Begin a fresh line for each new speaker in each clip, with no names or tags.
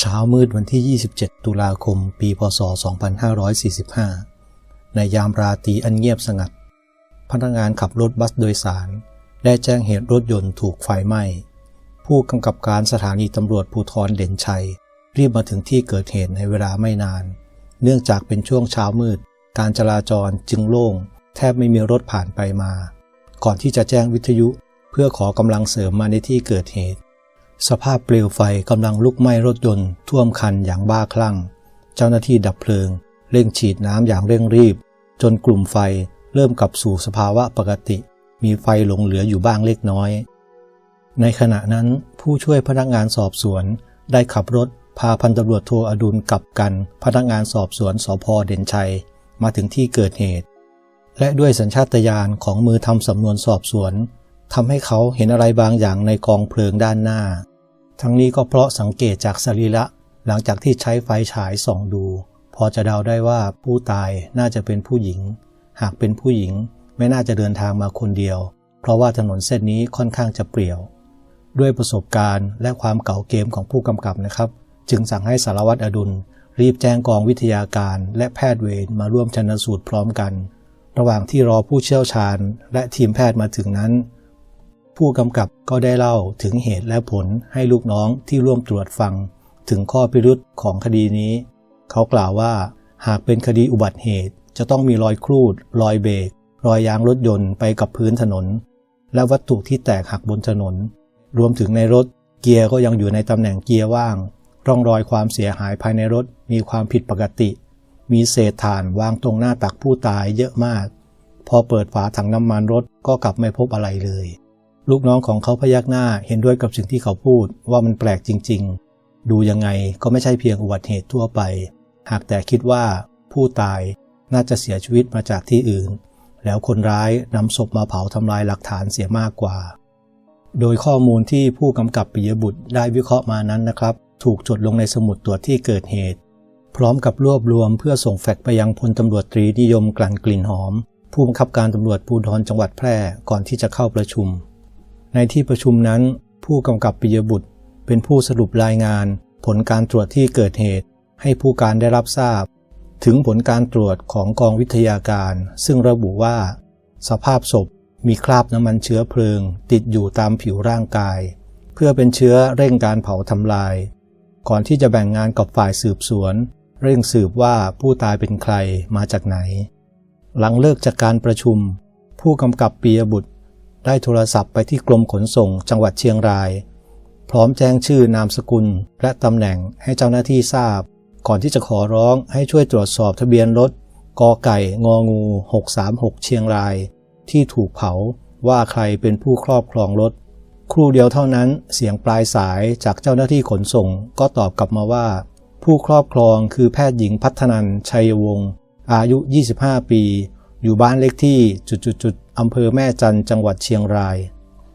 เช้ามืดวันที่ 27 ตุลาคม ปีพศ 2545 ในยามราตรีอันเงียบสงัด พนักงานขับรถบัสโดยสาร ได้แจ้งเหตุรถยนต์ถูกไฟไหม้ ผู้กำกับการสถานีตำรวจภูธรเด่นชัย รีบมาถึงที่เกิดเหตุในเวลาไม่นาน เนื่องจากเป็นช่วงเช้ามืด การจราจรจึงโล่ง แทบไม่มีรถผ่านไปมา ก่อนที่จะแจ้งวิทยุ เพื่อขอกำลังเสริมมาในที่เกิดเหตุ สภาพเปลวไฟกำลังลุกไหม้รถยนต์ท่วมคันอย่างบ้าคลั่ง เจ้าหน้าที่ดับเพลิง เร่งฉีดน้ำอย่างเร่งรีบ จนกลุ่มไฟเริ่มกลับสู่สภาวะปกติ มีไฟหลงเหลืออยู่บ้างเล็กน้อย ในขณะนั้นผู้ช่วยพนักงานสอบสวน ได้ขับรถพาพันตำรวจโทอดุลกับกัน พนักงานสอบสวนสพเด่นชัย มาถึงที่เกิดเหตุ และด้วยสัญชาตญาณของมือทำสำนวนสอบสวน ทำให้เขาเห็นอะไรบางอย่างในกองเพลิงด้านหน้า ทั้งนี้ก็เพราะสังเกตจากสรีระหลังจากที่ใช้ไฟฉายส่องดู พอจะเดาได้ว่าผู้ตายน่าจะเป็นผู้หญิง หากเป็นผู้หญิงไม่น่าจะเดินทางมาคนเดียว เพราะว่าถนนเส้นนี้ค่อนข้างจะเปรี่ยว ด้วยประสบการณ์และความเก่าเกมของผู้กำกับนะครับ จึงสั่งให้สารวัตรอดุล รีบแจ้งกองวิทยาการและแพทย์เวรมาร่วมชันสูตรพร้อมกัน ระหว่างที่รอผู้เชี่ยวชาญ และทีมแพทย์มาถึงนั้น ผู้กำกับก็ได้เล่าถึงเหตุและผลให้ลูกน้องที่ร่วมตรวจฟัง ถึงข้อพิรุษของคดีนี้ เขากล่าวว่า หากเป็นคดีอุบัติเหตุ จะต้องมีรอยครูด รอยเบรกรอยยางรถยนต์ไปกับพื้นถนน และวัตถุที่แตกหักบนถนน รวมถึงในรถเกียร์ก็ยังอยู่ในตำแหน่งเกียร์ว่าง ร่องรอยความเสียหายภายในรถมีความผิดปกติ มีเศษถ่านวางตรงหน้าตักผู้ตายเยอะมาก พอเปิดฝาถังน้ำมันรถก็กลับไม่พบอะไรเลย ลูกน้องของเขาพยักหน้าเห็นด้วยกับสิ่งที่เขาพูดว่ามันแปลกจริง ๆ ดูยังไงก็ไม่ใช่เพียงอุบัติเหตุทั่วไป หากแต่คิดว่าผู้ตายน่าจะเสียชีวิตมาจากที่อื่น แล้วคนร้ายนำศพมาเผาทำลายหลักฐานเสียมากกว่า โดยข้อมูลที่ผู้กำกับปิยบุตรได้วิเคราะห์มานั้นนะครับ ถูกจดลงในสมุดตรวจที่เกิดเหตุ พร้อมกับรวบรวมเพื่อส่งแฟกซ์ไปยังพลตำรวจตรีนิยมกลั่นกลิ่นหอม ผู้บังคับการตำรวจภูธรจังหวัดแพร่ก่อนที่จะเข้าประชุม ในที่ประชุมนั้น ผู้กำกับปิยบุตร เป็นผู้สรุปรายงาน ผลการตรวจที่เกิดเหตุ ให้ผู้การได้รับทราบ ถึงผลการตรวจของกองวิทยาการ ซึ่งระบุว่า สภาพศพมีคราบน้ำมันเชื้อเพลิง ติดอยู่ตามผิวร่างกาย เพื่อเป็นเชื้อเร่งการเผาทำลาย ก่อนที่จะแบ่งงานกับฝ่ายสืบสวน เร่งสืบว่าผู้ตายเป็นใครมาจากไหน หลังเลิกจากการประชุม ผู้กำกับปียบุตร ได้โทรศัพท์ไปที่กรมขนส่งจังหวัดเชียงราย พร้อมแจ้งชื่อนามสกุล และตำแหน่งให้เจ้าหน้าที่ทราบ ก่อนที่จะขอร้องให้ช่วยตรวจสอบทะเบียนรถกอไก่งองู 636 เชียงราย ที่ถูกเผาว่าใครเป็นผู้ครอบครองรถ ครู่เดียวเท่านั้นเสียงปลายสายจากเจ้าหน้าที่ขนส่งก็ตอบกลับมาว่า ผู้ครอบครองคือแพทย์หญิงพัฒนันชัยวงศ์อายุ 25 ปี อยู่บ้านเลขที่จุดๆๆอำเภอแม่จันจังหวัดเชียงราย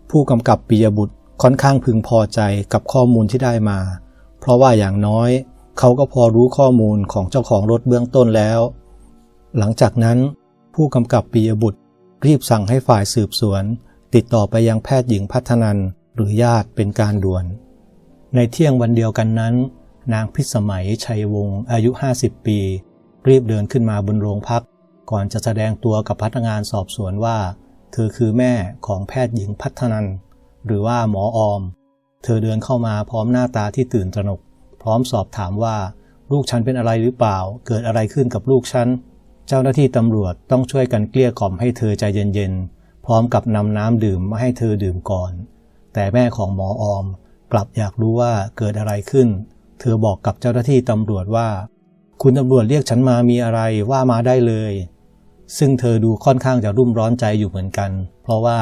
ผู้กำกับปิยบุตรค่อนข้างพึงพอใจกับข้อมูลที่ได้มา เพราะว่าอย่างน้อย เขาก็พอรู้ข้อมูลของเจ้าของรถเบื้องต้นแล้ว หลังจากนั้น ผู้กำกับปิยบุตรรีบสั่งให้ฝ่ายสืบสวน ติดต่อไปยังแพทย์หญิงพัฒนันหรือญาติเป็นการด่วน ในเที่ยงวันเดียวกันนั้น นางพิสมัยชัยวงศ์อายุ 50 ปี รีบเดินขึ้นมาบนโรงพัก ก่อนจะแสดงตัวกับพนักงานสอบสวนว่า เธอคือแม่ของแพทย์หญิงพัฒนัน หรือว่าหมอออม เธอเดินเข้ามาพร้อมหน้าตาที่ตื่นตระหนก พร้อมสอบถามว่าลูกฉันเป็นอะไรหรือเปล่า เกิดอะไรขึ้นกับลูกฉัน เจ้าหน้าที่ตำรวจต้องช่วยกันเกลี้ยกล่อมให้เธอใจเย็นๆ พร้อมกับนำน้ำดื่มมาให้เธอดื่มก่อน แต่แม่ของหมอออม กลับอยากรู้ว่าเกิดอะไรขึ้น เธอบอกกับเจ้าหน้าที่ตำรวจว่า คุณตำรวจเรียกฉันมามีอะไรว่ามาได้เลย ซึ่งเธอดูค่อนข้างจะรุ่มร้อนใจอยู่เหมือนกัน เพราะว่า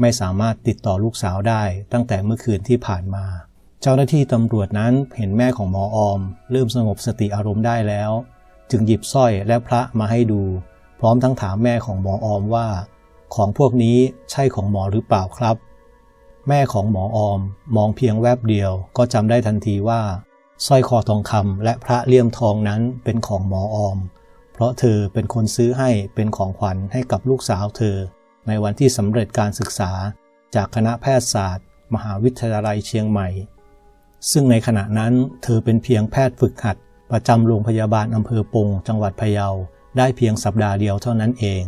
ไม่สามารถติดต่อลูกสาวได้ตั้งแต่เมื่อคืนที่ผ่านมา เจ้าหน้าที่ตำรวจนั้นเห็นแม่ของหมอออม เริ่มสงบสติอารมณ์ได้แล้ว จึงหยิบสร้อยและพระมาให้ดู พร้อมทั้งถามแม่ของหมอออมว่า ของพวกนี้ใช่ของหมอหรือเปล่าครับ แม่ของหมอออมมองเพียงแวบเดียวก็จำได้ทันทีว่าสร้อยคอทองคำและพระเลี่ยมทองนั้นเป็นของหมอออม เพราะเธอเป็นคนซื้อให้เป็นของขวัญให้กับลูกสาวเธอ ในวันที่สำเร็จการศึกษาจากคณะแพทยศาสตร์ มหาวิทยาลัยเชียงใหม่ ซึ่งในขณะนั้นเธอเป็นเพียงแพทย์ฝึกหัด ประจำโรงพยาบาลอำเภอปงจังหวัดพะเยา ได้เพียงสัปดาห์เดียวเท่านั้นเอง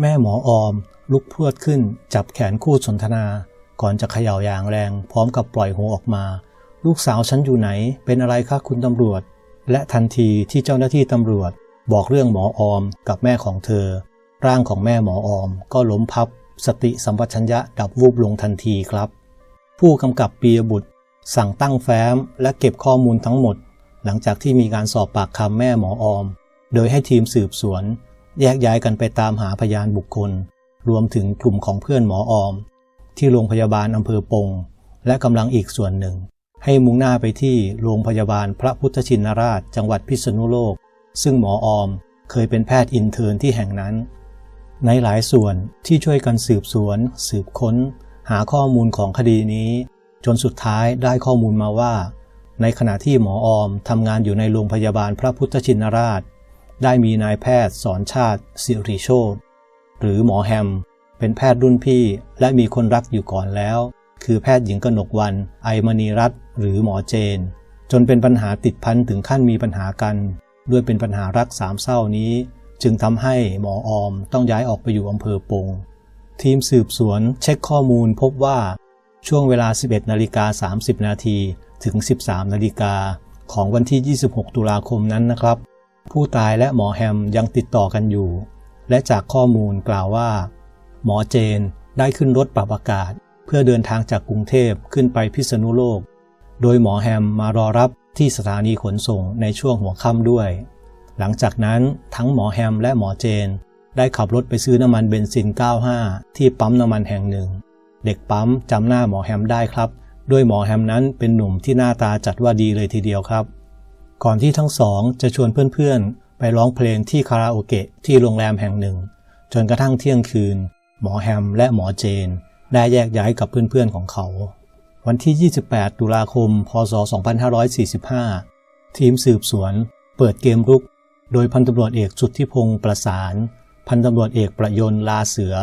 แม่หมอออมลุกพรวดขึ้นจับแขนคู่สนทนา ก่อนจะเขย่าอย่างแรง พร้อมกับปล่อยหัวออกมา ลูกสาวฉันอยู่ไหนเป็นอะไรคะคุณตำรวจ และทันทีที่เจ้าหน้าที่ตำรวจ บอกเรื่องหมอออมกับแม่ของเธอ ร่างของแม่หมอออมก็ล้มพับ สติสัมปชัญญะดับวูบลงทันทีครับ ผู้กำกับปียบุตร สั่งตั้งแฟ้ม และเก็บข้อมูลทั้งหมด หลังจากที่มีการสอบปากคำแม่หมอออม โดยให้ทีมสืบสวน แยกย้ายกันไปตามหาพยานบุคคล รวมถึงกลุ่มของเพื่อนหมอออม ที่โรงพยาบาลอำเภอปง และกำลังอีกส่วนหนึ่ง ให้มุ่งหน้าไปที่โรงพยาบาลพระพุทธชินราช จังหวัดพิษณุโลก ซึ่งหมอออมเคยเป็นแพทย์อินเทอร์นที่แห่งนั้น ในหลายส่วนที่ช่วยกันสืบสวน สืบค้น หาข้อมูลของคดีนี้ จนสุดท้ายได้ข้อมูลมาว่า ในขณะที่หมอออมทำงานอยู่ในโรงพยาบาลพระพุทธชินราช ได้มีนายแพทย์สอนชาติสิริโชตหรือหมอแฮม เป็นแพทย์รุ่นพี่และมีคนรักอยู่ก่อนแล้ว คือแพทย์หญิงกนกวัน ไอมณีรัตน์หรือหมอเจน จนเป็นปัญหาติดพันถึงขั้นมีปัญหากัน ด้วยเป็นปัญหารักสามเศร้านี้ จึงทำให้หมอออมต้องย้ายออกไปอยู่อำเภอปง ทีมสืบสวนเช็คข้อมูลพบว่าช่วงเวลา 11นาฬิกา30 นาทีถึง 13นาฬิกาของวันที่ 26 ตุลาคมนั้นนะครับ ผู้ตายและหมอแฮมยังติดต่อกันอยู่ และจากข้อมูลกล่าวว่า หมอเจนได้ขึ้นรถปรับอากาศ เพื่อเดินทางจากกรุงเทพขึ้นไปพิษณุโลก โดยหมอแฮมมารอรับ ที่สถานีขนส่งในช่วงหัวค่ำด้วย หลังจากนั้นทั้งหมอแฮมและหมอเจน ได้ขับรถไปซื้อน้ำมันเบนซิน 95 ที่ปั๊มน้ำมันแห่งหนึ่ง เด็กปั๊มจำหน้าหมอแฮมได้ครับ ด้วยหมอแฮมนั้นเป็นหนุ่มที่หน้าตาจัดว่าดีเลยทีเดียวครับ ก่อนที่ทั้งสองจะชวนเพื่อนๆ ไปร้องเพลงที่คาราโอเกะที่โรงแรมแห่งหนึ่ง จนกระทั่งเที่ยงคืน หมอแฮมและหมอเจน ได้แยกย้ายกับเพื่อนๆของเขา วันที่ 28 ตุลาคม พศ 2545 ทีมสืบสวน เปิดเกมรุก โดยพันตำรวจเอกสุทธิพงศ์ประสาน พันตำรวจเอกประยนลาเสือ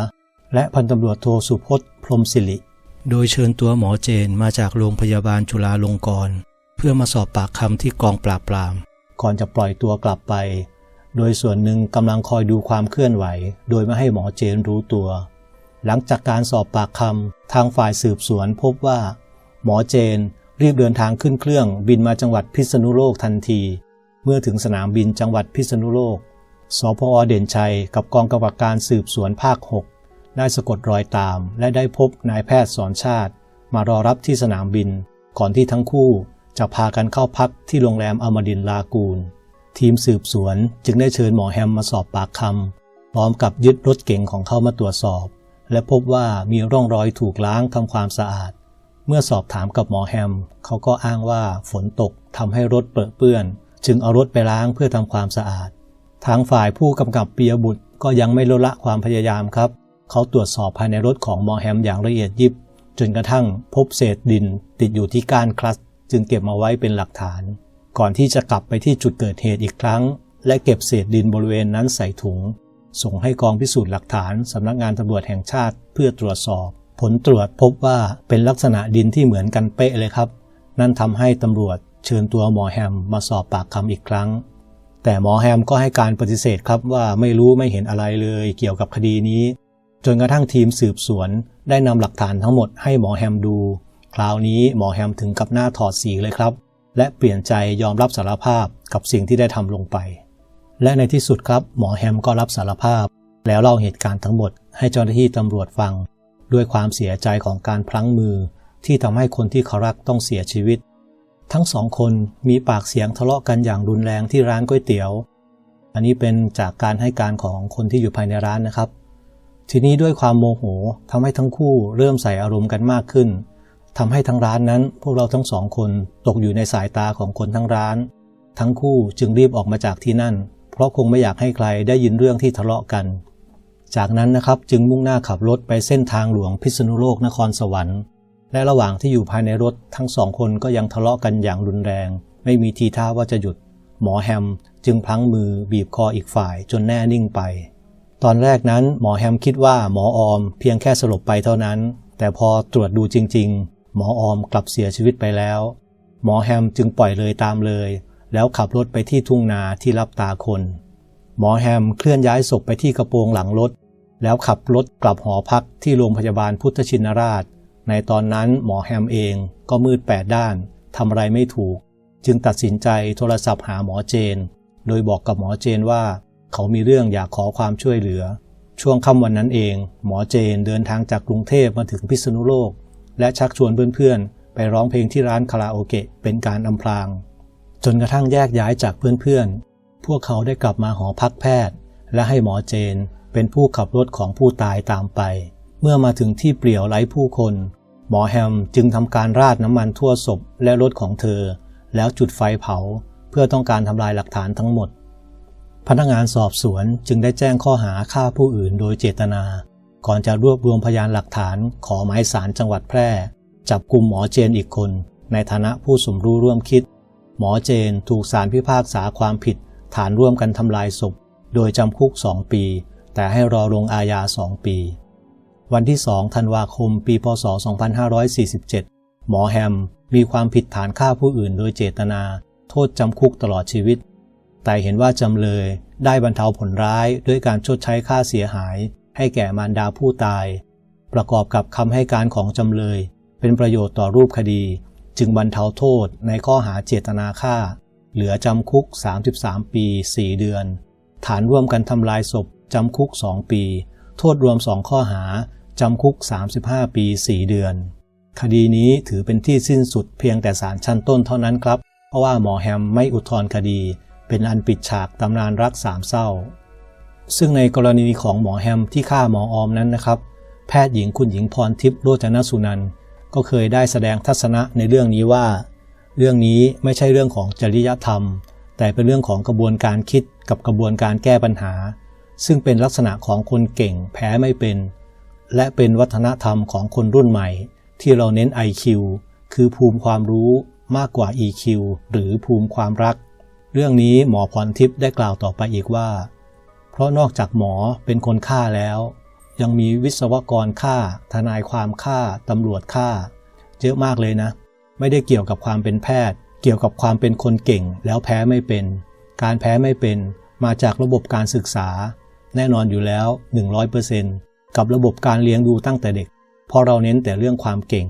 และพันตำรวจโทสุพจน์พรมศิริ โดยเชิญตัวหมอเจนมาจากโรงพยาบาลจุฬาลงกรณ์เพื่อมาสอบปากคำที่กองปราบปราม ก่อนจะปล่อยตัวกลับไป โดยส่วนหนึ่งกำลังคอยดูความเคลื่อนไหว โดยไม่ให้หมอเจนรู้ตัว หลังจากการสอบปากคำทางฝ่ายสืบสวนพบว่า หมอเจน รีบเดินทางขึ้นเครื่องบินมาจังหวัดพิษณุโลกทันที เมื่อถึงสนามบินจังหวัดพิษณุโลก สพอเด่นชัยกับกองกำกับการสืบสวนภาค 6 ได้สะกดรอยตาม และได้พบนายแพทย์สอนชาติ มารอรับที่สนามบิน ก่อนที่ทั้งคู่จะพากันเข้าพักที่โรงแรมอมรินลากูล ทีมสืบสวนจึงได้เชิญหมอแฮมมาสอบปากคำพร้อมกับยึดรถเก๋งของเขามาตรวจสอบ และพบว่ามีร่องรอยถูกล้างทำความสะอาด เมื่อสอบถามกับหมอแฮม เขาก็อ้างว่าฝนตกทำให้รถเปื้อนเปื้อน จึงเอารถไปล้างเพื่อทำความสะอาด ทางฝ่ายผู้กำกับเปียบุตรก็ยังไม่ลดละความพยายามครับ เขาตรวจสอบภายในรถของหมอแฮมอย่างละเอียดยิบ จนกระทั่งพบเศษดิน ติดอยู่ที่ก้านคลัตช์จึงเก็บมาไว้เป็นหลักฐาน ก่อนที่จะกลับไปที่จุดเกิดเหตุอีกครั้ง และเก็บเศษดินบริเวณนั้นใส่ถุง ส่งให้กองพิสูจน์หลักฐานสำนักงานตำรวจแห่งชาติเพื่อตรวจสอบ ผลตรวจพบว่าเป็นลักษณะดินที่เหมือนกันเป๊ะเลยครับ นั่นทำให้ตำรวจเชิญตัวหมอแฮมมาสอบปากคำอีกครั้ง แต่หมอแฮมก็ให้การปฏิเสธครับว่าไม่รู้ไม่เห็นอะไรเลยเกี่ยวกับคดีนี้ จนกระทั่งทีมสืบสวน ได้นำหลักฐานทั้งหมดให้หมอแฮมดู คราวนี้หมอแฮมถึงกับหน้าถอดสีเลยครับ และเปลี่ยนใจยอมรับสารภาพกับสิ่งที่ได้ทำลงไป และในที่สุดครับหมอแฮมก็รับสารภาพ แล้วเล่าเหตุการณ์ทั้งหมดให้เจ้าหน้าที่ตำรวจฟัง ด้วยความเสียใจของการพลั้งมือที่ทำให้คนที่เขารักต้องเสียชีวิต ทั้งสองคนมีปากเสียงทะเลาะกันอย่างรุนแรงที่ร้านก๋วยเตี๋ยว อันนี้เป็นจากการให้การของคนที่อยู่ภายในร้านนะครับ ทีนี้ด้วยความโมโหทำให้ทั้งคู่เริ่มใส่อารมณ์กันมากขึ้นทำให้ทั้งร้านนั้น พวกเราทั้งสองคนตกอยู่ในสายตาของคนทั้งร้าน ทั้งคู่จึงรีบออกมาจากที่นั่น เพราะคงไม่อยากให้ใครได้ยินเรื่องที่ทะเลาะกัน จากนั้นนะครับจึงมุ่งหน้าขับรถไปเส้นทางหลวงพิษณุโลกนครสวรรค์ และระหว่างที่อยู่ภายในรถทั้งสองคนก็ยังทะเลาะกันอย่างรุนแรง ไม่มีทีท่าว่าจะหยุด หมอแฮมจึงพลั้งมือบีบคออีกฝ่ายจนแน่นิ่งไป ตอนแรกนั้นหมอแฮมคิดว่าหมอออมเพียงแค่สลบไปเท่านั้น แต่พอตรวจดูจริง ๆ หมอออมกลับเสียชีวิตไปแล้ว หมอแฮมจึงปล่อยเลยตามเลย แล้วขับรถไปที่ทุ่งนาที่รับตาคน หมอแฮมเคลื่อนย้ายศพไปที่กระโปรงหลังรถ แล้วขับรถกลับหอพักที่โรงพยาบาลพุทธชินราช ในตอนนั้นหมอแฮมเองก็มืดแปดด้านทำอะไรไม่ถูก จึงตัดสินใจโทรศัพท์หาหมอเจน โดยบอกกับหมอเจนว่า เขามีเรื่องอยากขอความช่วยเหลือ ช่วงค่ำวันนั้นเอง หมอเจนเดินทางจากกรุงเทพมาถึงพิษณุโลก และชักชวนเพื่อนๆ ไปร้องเพลงที่ร้านคาราโอเกะเป็นการอำพราง จนกระทั่งแยกย้ายจากเพื่อนๆพวกเขาได้กลับมาหอพักแพทย์ และให้หมอเจน เป็นผู้ขับรถของผู้ตายตามไป เมื่อมาถึงที่เปลี่ยวไร้ผู้คน หมอแฮมจึงทำการราดน้ำมันทั่วศพและรถของเธอ แล้วจุดไฟเผา เพื่อต้องการทำลายหลักฐานทั้งหมด พนักงานสอบสวนจึงได้แจ้งข้อหาฆ่าผู้อื่นโดยเจตนา ก่อนจะรวบรวมพยานหลักฐานขอหมายสารจังหวัดแพร่ จับกลุ่มหมอเจนอีกคน ในฐานะผู้สมรู้ร่วมคิด หมอเจนถูกศาลพิพากษาความผิดฐานร่วมกันทำลายศพ โดยจำคุก 2 ปี แต่ให้รอลงอาญา2ปี วันที่2ธันวาคม ปีพศ 2547 หมอแฮมมีความผิดฐานฆ่าผู้อื่นโดยเจตนา โทษจำคุกตลอดชีวิต แต่เห็นว่าจำเลยได้บรรเทาผลร้ายด้วยการชดใช้ค่าเสียหาย ให้แก่มารดาผู้ตาย ประกอบกับคำให้การของจำเลย เป็นประโยชน์ต่อรูปคดี จึงบรรเทาโทษในข้อหาเจตนาฆ่า เหลือจำคุก 33 ปี 4 เดือน ฐานร่วมกันทำลายศพ จำคุก 2 ปี โทษรวม 2 ข้อหา จำคุก 35 ปี 4 เดือน คดีนี้ถือเป็นที่สิ้นสุดเพียงแต่ศาลชั้นต้นเท่านั้นครับ เพราะว่าหมอแฮมไม่อุทธรณ์คดี เป็นอันปิดฉากตำนานรักสามเศร้า ซึ่งในกรณีของหมอแฮมที่ฆ่าหมอออมนั้นนะครับ แพทย์หญิงคุณหญิงพรทิพย์โรจนสุนันท์ก็เคยได้แสดงทัศนะในเรื่องนี้ว่า เรื่องนี้ไม่ใช่เรื่องของจริยธรรม แต่เป็นเรื่องของกระบวนการคิดกับกระบวนการแก้ปัญหา ซึ่งเป็นลักษณะของคนเก่งแพ้ไม่เป็น และเป็นวัฒนธรรมของคนรุ่นใหม่ ที่เราเน้น IQ คือภูมิความรู้มากกว่า EQ หรือภูมิความรัก เรื่องนี้หมอพรทิพย์ได้กล่าวต่อไปอีกว่า เพราะนอกจากหมอเป็นคนฆ่าแล้ว ยังมีวิศวกรฆ่า ทนายความฆ่าตำรวจฆ่า เยอะมากเลยนะ ไม่ได้เกี่ยวกับความเป็นแพทย์ เกี่ยวกับความเป็นคนเก่งแล้วแพ้ไม่เป็น การแพ้ไม่เป็น มาจากระบบการศึกษา แน่นอนอยู่แล้ว 100%กับระบบการเลี้ยงดูตั้งแต่เด็ก เพราะเราเน้นแต่เรื่องความเก่ง